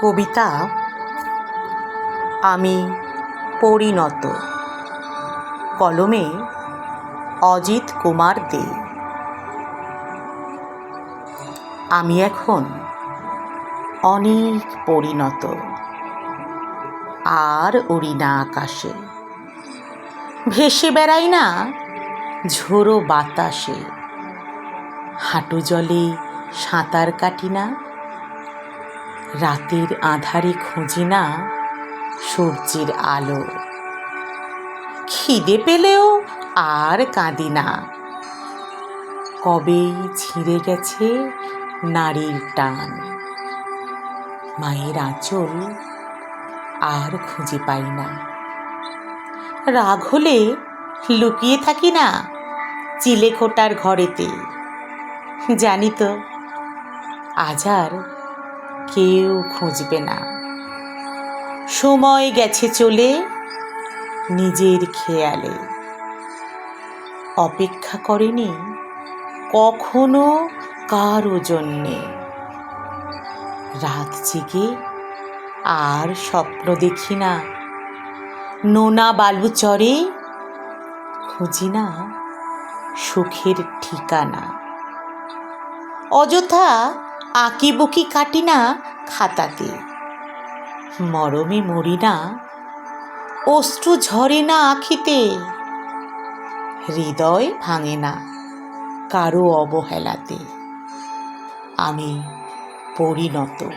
কবিতা আমি পরিণত। কলমে অজিত কুমার দে। আমি এখন অনেক পরিণত। আর উড়ি না আকাশে। ভেসে বেড়াই না ঝোড়ো বাতাসে। হাঁটু জলে সাঁতার কাটি না রাতের আধারে খুঁজি না সূর্যের আলো। খিদে পেলেও আর কাঁদি না। কবেই ছিঁড়ে গেছে নারীর টান। মায়ের আঁচল আর খুঁজে পাই না। রাগ হলে লুকিয়ে থাকি না চিলেকোটার ঘরেতে। জানি তো, আজ আর কেউ খুঁজবে না। সময় গেছে চলে নিজের খেয়ালে। অপেক্ষা করেনি কখনো কারও জন্যে। রাত জেগে আর স্বপ্ন দেখি না। নোনা বালু চরে খুঁজি না সুখের ঠিকানা। অযথা আঁকি বুকি কাটি না খাতাতে। মরমে মরি না, অশ্রু ঝরে না আখিতে। হৃদয় ভাঙে না কারও অবহেলাতে। আমি পরিণত।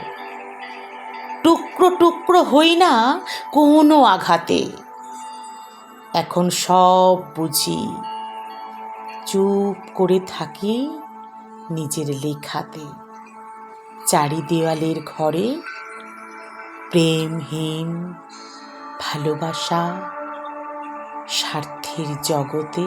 টুকরো টুকরো হই না কোনো আঘাতে। এখন সব বুঝি। চুপ করে থাকি নিজের লেখাতে। চারি দেওয়ালের ঘরে প্রেমহীন ভালোবাসা স্বার্থের জগতে